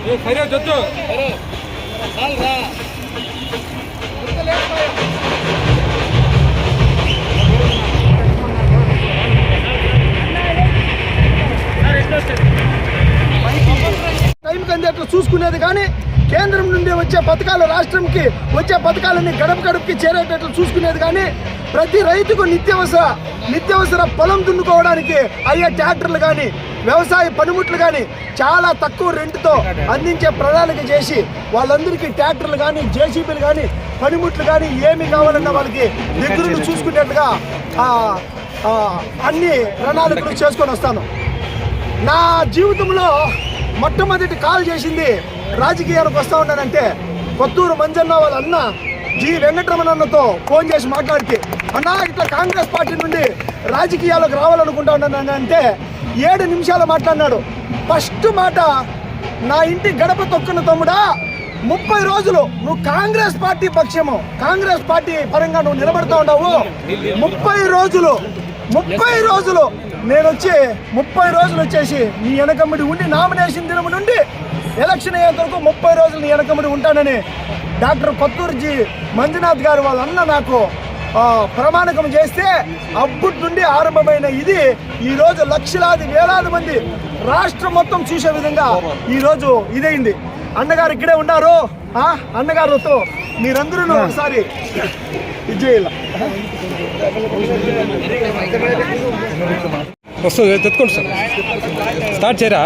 సరే టైంకి అందేట్లు చూసుకునేది కానీ కేంద్రం నుండి వచ్చే పథకాలు రాష్ట్రంకి వచ్చే పథకాలని గడప గడపకి చేరేటట్లు చూసుకునేది కానీ ప్రతి రైతుకు నిత్యావసర నిత్యావసర పొలం దున్నుకోవడానికి అయ్యే ట్రాక్టర్లు కానీ వ్యవసాయ పనిముట్లు కానీ చాలా తక్కువ రెంట్తో అందించే ప్రణాళిక చేసి వాళ్ళందరికీ ట్రాక్టర్లు కానీ జేసీబీలు కానీ పనిముట్లు కానీ ఏమి కావాలన్నా వాళ్ళకి దగ్గరుండి చూసుకునేట్టుగా అన్ని ప్రణాళికలు చేసుకొని వస్తాను. నా జీవితంలో మొట్టమొదటి కాల్ చేసింది రాజకీయాలకు వస్తూ ఉన్నానంటే కొత్తూరు మంజన్న వాళ్ళ అన్న జి. వెంకటరమణ అన్నతో ఫోన్ చేసి మాట్లాడితే అన్నా ఇట్లా కాంగ్రెస్ పార్టీ నుండి రాజకీయాలకు రావాలనుకుంటా ఉన్నానంటే ఏడు నిమిషాలు మాట్లాడినాడు. ఫస్ట్ మాట నా ఇంటి గడప తొక్కున తమ్ముడా ముప్పై రోజులు నువ్వు కాంగ్రెస్ పార్టీ పక్షము కాంగ్రెస్ పార్టీ పరంగా నువ్వు నిలబడతా ఉండవు. ముప్పై రోజులు ముప్పై రోజులు నేను వచ్చి ముప్పై రోజులు వచ్చేసి నీ వెనకమ్మడి ఉండి నామినేషన్ దినము నుండి ఎలక్షన్ అయ్యేంత వరకు ముప్పై రోజులు నీ వెనకమ్మడి ఉంటానని డాక్టర్ కొత్తూర్జీ మంజునాథ్ గారు వాళ్ళ అన్న నాకు ప్రమాణకం చేస్తే అప్పటి నుండి ఆరంభమైన ఇది ఈ రోజు లక్షలాది వేలాది మంది రాష్ట్రం మొత్తం చూసే విధంగా ఈ రోజు ఇదైంది. అన్నగారు ఇక్కడే ఉన్నారు. ఆ, అన్నగారుతో మీరందరూ ఒకసారి వస్తుంది తెచ్చుకోండి సార్. స్టార్ట్ చేయరా?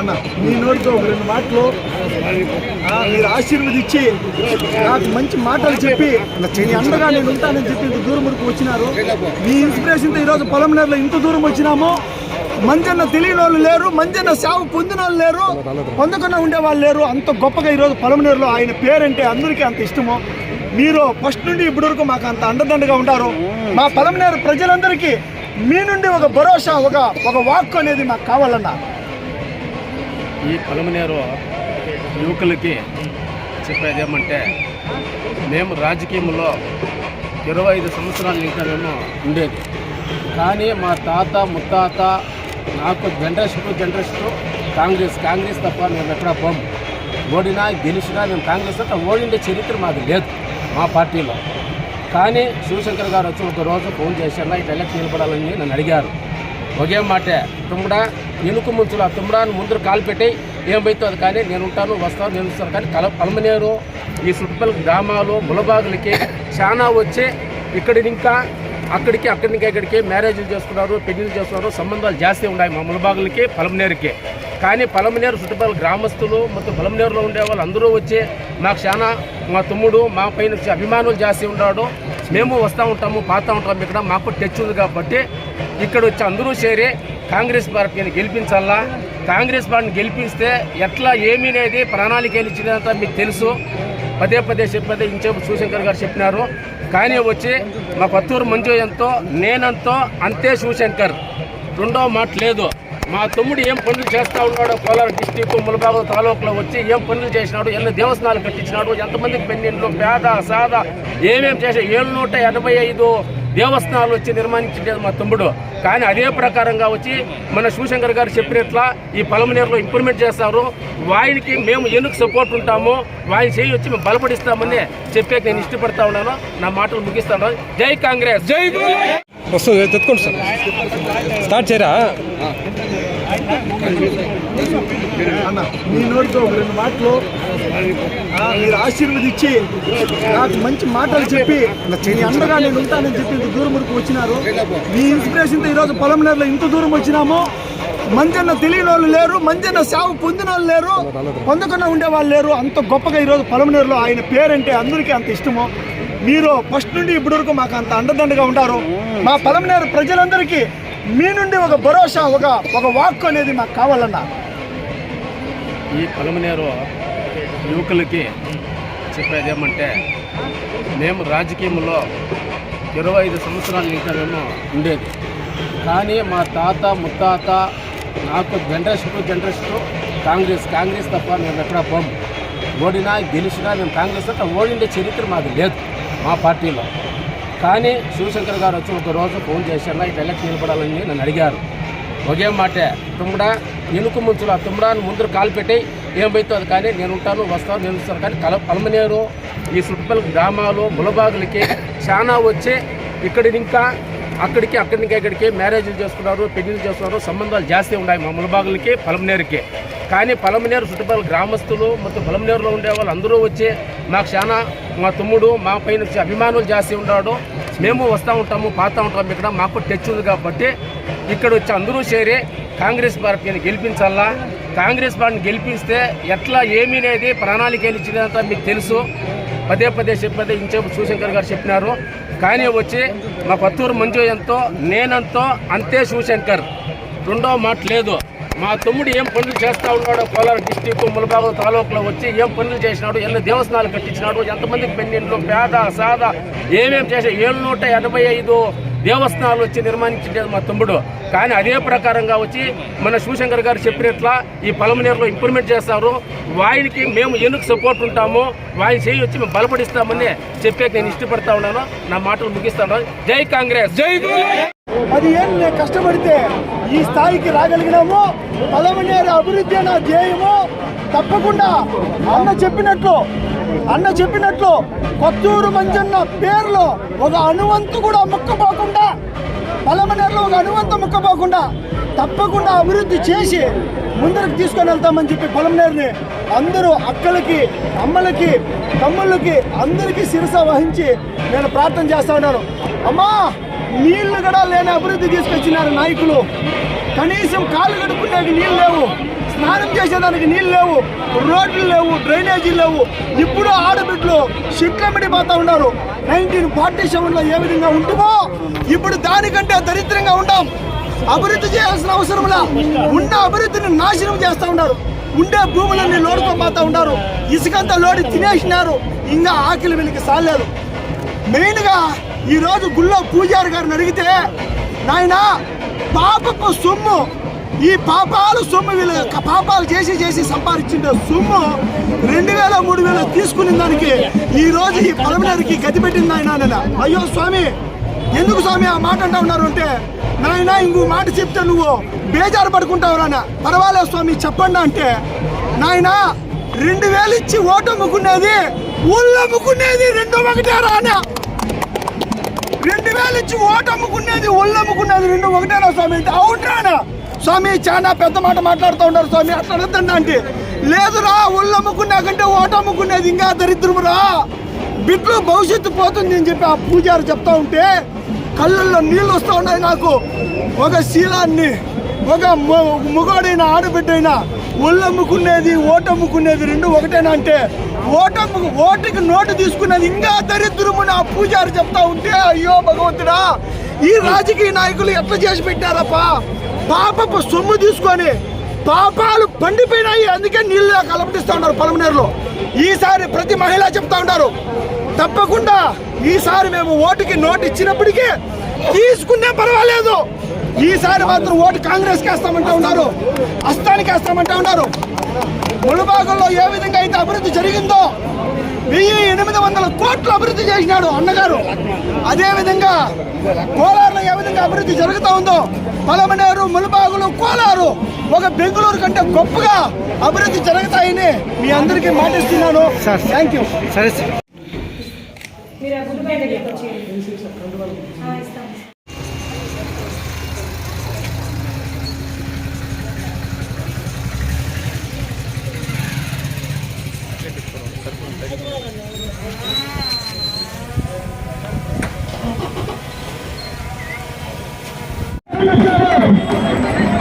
అన్న మీ నోటితో ఒక రెండు మాటలు. మీరు ఆశీర్వదించి నాకు మంచి మాటలు చెప్పి మీ అండగా నేను ఉంటానని చెప్పి ఇంత దూరం వరకు వచ్చినారు. మీ ఇన్స్పిరేషన్తో ఈరోజు పొలంనేరులో ఇంత దూరం వచ్చినాము. మంజన్న తెలియని వాళ్ళు లేరు మంజన్న సేవ పొందిన వాళ్ళు లేరు పొందకుండా ఉండే వాళ్ళు లేరు. అంత గొప్పగా ఈరోజు పొలంనేరులో ఆయన పేరంటే అందరికీ అంత ఇష్టము. మీరు ఫస్ట్ నుండి ఇప్పటి వరకు మాకు అంత అండదండగా ఉంటారు మా పొలంనేరు ప్రజలందరికీ మీ నుండి ఒక భరోసా ఒక ఒక వాక్ అనేది మాకు కావాలన్నా. ఈ పలమనేరు యువకులకి చెప్పేది ఏమంటే మేము రాజకీయంలో ఇరవై ఐదు సంవత్సరాల ఇంకా మేము ఉండేది. కానీ మా తాత ముత్తాత నాకు generation to generation Congress Congress తప్ప మేము ఎక్కడ పోము ఓడినా గెలిచినా మేము కాంగ్రెస్ అంతా ఓడిండే చరిత్ర మాది లేదు మా పార్టీలో. కానీ శివశంకర్ గారు వచ్చి ఒక రోజు ఫోన్ చేశాను ఇట్లా ఎలక్షన్ నిలబడాలని నన్ను అడిగారు. ఒకే మాటే తుమ్మడా ఇనుకు ముంచులు ఆ తుమ్మడాన్ని ముందు కాలు పెట్టి ఏమైతే అది కానీ నేను ఉంటాను వస్తాను నేను వస్తాను కానీ కల పలమనేరు ఈ చుట్టుపక్కల గ్రామాలు ములబాగులకి చాలా వచ్చి ఇక్కడి ఇంకా అక్కడికి అక్కడి నుంచి ఇక్కడికి మ్యారేజ్లు చేసుకున్నారు పెళ్ళిళ్ళు చేస్తున్నారు సంబంధాలు జాస్తి ఉన్నాయి మా ములబాగులకి పలమనేరుకి. కానీ పలమనేరు చుట్టుపక్కల గ్రామస్తులు మొత్తం పలమనేరులో ఉండే వాళ్ళు అందరూ వచ్చి మాకు చాలా మా తమ్ముడు మా పైన వచ్చి అభిమానులు జాస్తి ఉన్నాడు. మేము వస్తూ ఉంటాము పాతా ఉంటాము ఇక్కడ. మాకు టచ్ ఉంది కాబట్టి ఇక్కడ వచ్చి అందరూ చేరి కాంగ్రెస్ పార్టీని గెలిపించాలా? కాంగ్రెస్ పార్టీని గెలిపిస్తే ఎట్లా ఏమీ అనేది ప్రణాళిక ఇచ్చినంత మీకు తెలుసు. పదే పదే చెప్పేది ఇంచేపు శివశంకర్ గారు చెప్పినారు. కానీ వచ్చి మా కొత్తూరు మంజు ఎంతో నేనంతో అంతే శివశంకర్. రెండో మాట లేదు. మా తమ్ముడు ఏం పనులు చేస్తా ఉన్నాడో కోలార్ డిస్టిక్ ములబాగు తాలూకులో వచ్చి ఏం పనులు చేసినాడు ఎన్ని దేవస్థానాలు కట్టించినాడు ఎంతమందికి పెన్నిండ్లు పేద సాద ఏమేం చేసా ఏడు నూట ఎనభై ఐదు దేవస్థానాలు వచ్చి నిర్మాణించేది మా తమ్ముడు. కానీ అదే ప్రకారంగా వచ్చి మన శివశంకర్ గారు చెప్పినట్ల ఈ పలమనేరులో ఇంప్లిమెంట్ చేస్తారు. వాయికి మేము ఎందుకు సపోర్ట్ ఉంటామో వాయిని చేయి వచ్చి మేము బలపడిస్తామని చెప్పే నేను ఇష్టపడతా ఉన్నాను. నా మాటలు ముగిస్తాను. జై కాంగ్రెస్! జై వస్తుంది తెచ్చుకోండి సార్. స్టార్ట్ చేయరా? అన్న మీ నోటితో రెండు మాటలు. మీరు ఆశీర్వదించి నాకు మంచి మాటలు చెప్పి మీ అండగా నేను ఉంటానని చెప్పి ఇంత దూరం వరకు వచ్చినారు. మీ ఇన్స్పిరేషన్తో ఈరోజు పొలంనేరులో ఇంత దూరం వచ్చినాము. మంజన్న తెలియని వాళ్ళు లేరు మంజన్న సేవ పొందిన వాళ్ళు లేరు పొందకుండా ఉండే వాళ్ళు లేరు. అంత గొప్పగా ఈరోజు పొలంనేరులో ఆయన పేరంటే అందరికీ అంత ఇష్టము. మీరు ఫస్ట్ నుండి ఇప్పటి వరకు మాకు అంత అండదండగా ఉంటారు. మా పొలంనేరు ప్రజలందరికీ మీ నుండి ఒక భరోసా ఒక ఒక వాక్ అనేది మాకు కావాలన్నా. ఈ పలమనేరు యువకులకి చెప్పేది ఏమంటే మేము రాజకీయంలో ఇరవై ఐదు సంవత్సరాల ఇంకా మేము ఉండేది. కానీ మా తాత ముత్తాత నాకు generation to generation Congress Congress తప్ప మేము ఎక్కడా పోము. ఓడినా గెలిచినా మేము కాంగ్రెస్ తప్ప ఓడిండే చరిత్ర మాకు లేదు మా పార్టీలో. కానీ శివశంకర్ గారు వచ్చి ఒక రోజు ఫోన్ చేశారు ఇటు ఎలక్షన్ నిలబడాలని నన్ను అడిగారు. ఒకే మాటే తుమ్మడా ఎనుకు ముంచులు ఆ తుమ్మడాన్ని ముందర కాలు పెట్టి ఏమైతే అది కానీ నేను ఉంటాను వస్తాను నేను వస్తాను కానీ కల పలమనేరు ఈ చుట్టుపక్కల గ్రామాలు ములబాగులకి చాలా వచ్చి ఇక్కడి ఇంకా అక్కడికి అక్కడి నుంచి ఇక్కడికి మ్యారేజ్లు చేసుకున్నారు పెళ్ళిళ్ళు చేసుకున్నారు సంబంధాలు జాస్తి ఉన్నాయి మా ములబాగులకి పలమనేరుకి. కానీ పలమనేరు చుట్టుపక్కల గ్రామస్తులు మొత్తం పలమనేరులో ఉండే వాళ్ళు అందరూ వచ్చి మాకు చాలా మా తమ్ముడు మా పైన వచ్చి అభిమానులు జాస్తి ఉన్నాడు మేము వస్తూ ఉంటాము పాతా ఉంటాము ఇక్కడ మాకు టచ్ ఉంది కాబట్టి ఇక్కడ వచ్చి అందరూ చేరి కాంగ్రెస్ పార్టీని గెలిపించాలా? కాంగ్రెస్ పార్టీని గెలిపిస్తే ఎట్లా ఏమీ అనేది ప్రణాళిక ఇచ్చినంత మీకు తెలుసు. పదే పదే చెప్పేది ఇంచేపు శివశంకర్ గారు చెప్పినారు. కానీ వచ్చి మా పత్తూరు మంజు ఎంతో నేనంతో అంతే శివశంకర్. రెండో మాట లేదు. మా తమ్ముడు ఏం పనులు చేస్తా ఉన్నాడో కోలార్ డిస్టిక్ ములబాగు తాలూకులో వచ్చి ఏం పనులు చేసినాడు ఎన్ని దేవస్థానాలు కట్టించినాడు ఎంతమందికి పెన్నిండ్లు పేద సాద ఏమేమి చేసే ఏడు నూట ఎనభై ఐదు దేవస్థానాలు వచ్చి నిర్మాణించేది మా తమ్ముడు. కానీ అదే ప్రకారంగా వచ్చి మన శివశంకర్ గారు చెప్పినట్ల ఈ పలమనేరులో ఇంప్రూవ్మెంట్ చేస్తారు. వాయినికి మేము ఎందుకు సపోర్ట్ ఉంటామో వాయిని చేయి వచ్చి మేము బలపడిస్తామని చెప్పేకి నేను ఇష్టపడతా ఉన్నాను. నా మాటలు ముగిస్తాను. జై కాంగ్రెస్. జై పది ఏళ్ళు కష్టపడితే ఈ స్థాయికి రాగలిగినాము పలమనేరు అభివృద్ధి నా ధ్యేయము తప్పకుండా అన్న చెప్పినట్లు అన్న చెప్పినట్లు కొత్తూరు మంజన్న పేరులో ఒక అనువంతు కూడా ముక్కపోకుండా పలమనేరులో ఒక అనువంతు ముక్కపోకుండా తప్పకుండా అభివృద్ధి చేసి ముందరకు తీసుకొని వెళ్తామని చెప్పి పొలంనేరుని అందరూ అక్కలకి అమ్మలకి తమ్ముళ్ళకి అందరికీ శిరస వహించి నేను ప్రార్థన చేస్తా ఉన్నాను. అమ్మా నీళ్ళు కూడా లేని అభివృద్ధి తీసుకొచ్చినారు నాయకులు. కనీసం కాలు గడుపుకునేవి నీళ్ళు లేవు. స్నానం చేసేదానికి నీళ్ళు లేవు రోడ్లు లేవు డ్రైనేజీలు లేవు. ఇప్పుడు ఆడబిడ్డలు షిట్లమిడి పోతా ఉన్నారు. నైన్టీన్ ఫార్టీ సెవెన్లో ఏ విధంగా ఉంటుమో ఇప్పుడు దానికంటే దరిద్రంగా ఉంటాం అభివృద్ధి చేయాల్సిన అవసరంలా ఉన్న అభివృద్ధిని నాశనం చేస్తూ ఉన్నారు. ఉండే భూములన్నీ లోడుకోపోతా ఉన్నారు. ఇసుకంతా లోడి తినేసినారు. ఇంకా ఆకలి వీళ్ళకి సాలేదు మెయిన్గా ఈరోజు గుళ్ళో పూజారి గారిని అడిగితే నాయన పాపపు సొమ్ము ఈ పాపాలు సొమ్ము వీళ్ళు పాపాలు చేసి చేసి సంపాదించిన సొమ్ము రెండు వేల మూడు వేల తీసుకునే దానికి ఈ రోజు ఈ పలమనేరికి గతి పెట్టింది ఆయన అయ్యో స్వామి ఎందుకు స్వామి ఆ మాట అంటా ఉన్నారు అంటే నాయన ఇంకో మాట చెప్తే నువ్వు బేజారు పడుకుంటావు రాన? పర్వాలేదు స్వామి చెప్పండి అంటే నాయన రెండు వేలు ఇచ్చి ఓటు అమ్ముకునేది ఊళ్ళో అమ్ముకునేది రెండు ఒకటే రానా? రెండు వేలు ఇచ్చి ఓటు అమ్ముకునేది ఒళ్ళు అమ్ముకునేది రెండు ఒకటేనా స్వామి అంటే అవునరానా స్వామి చాలా పెద్ద మాట మాట్లాడుతూ ఉన్నారు స్వామి. అట్లా అడగద్దండి అంటే లేదురా ఒళ్ళు అమ్ముకున్నాకంటే ఓట అమ్ముకునేది ఇంకా దరిద్రమురా బిడ్డలు భవిష్యత్తు పోతుంది అని చెప్పి ఆ పూజారి చెప్తా ఉంటే కళ్ళల్లో నీళ్ళు వస్తూ ఉన్నాయి నాకు. ఒక శీలాన్ని ఒక మొగోడైన ఆడబిడ్డైనా ఒళ్ళు అమ్ముకునేది ఓటు అమ్ముకునేది రెండు ఒకటేనా అంటే ఓటమ్ము ఓటుకి నోటు తీసుకునేది ఇంకా దరిద్రము నా పూజారి చెప్తా ఉంటే అయ్యో భగవంతుడా ఈ రాజకీయ నాయకులు ఎట్లా చేసి పెట్టారప్పా? పాపపు సొమ్ము తీసుకొని పాపాలు పండిపోయినాయి. అందుకే నీళ్ళు కలపటిస్తూ ఉన్నారు పలమనేరులో. ఈసారి ప్రతి మహిళ చెప్తా ఉన్నారు తప్పకుండా ఈసారి మేము ఓటుకి నోటు ఇచ్చినప్పటికీ తీసుకునే పర్వాలేదు. ఈసారి మాత్రం ఓటు కాంగ్రెస్ వేస్తామంటా ఉన్నారు అస్తానికి వేస్తామంటా ఉన్నారు. ములుబాగంలో ఏ విధంగా అయితే అభివృద్ధి జరిగిందో వెయ్యి ఎనిమిది వందల కోట్లు అభివృద్ధి చేసినాడు అన్నగారు. అదే విధంగా కోలారులో ఏ విధంగా అభివృద్ధి జరుగుతూ ఉందో పలమనేరు ములుబాగులు కోలారు ఒక బెంగళూరు కంటే గొప్పగా అభివృద్ధి జరుగుతాయని మీ అందరికీ మాటిస్తున్నాను. థ్యాంక్ యూ సరే సార్ మీరు ఆ గుడి బయట వచ్చేయండి ఆ, ఇస్తాం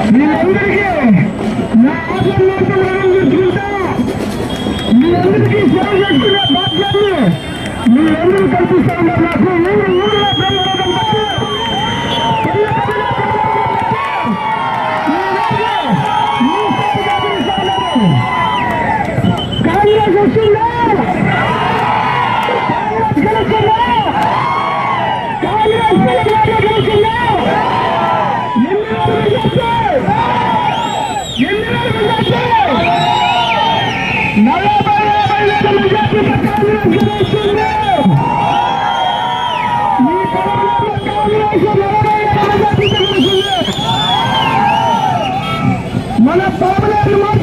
మీరందరికీ నా ఆశీర్వాదం మనం చూసుకుంటా మీరందరికీ సేవ చేసుకునే బాధ్యతని మీరందరూ కల్పిస్తా ఉన్నారు నాకు ఊరు ఊరులో బ్రహ్మరథం పట్టు. కాంగ్రెస్ వస్తుందా మన పరమనేరు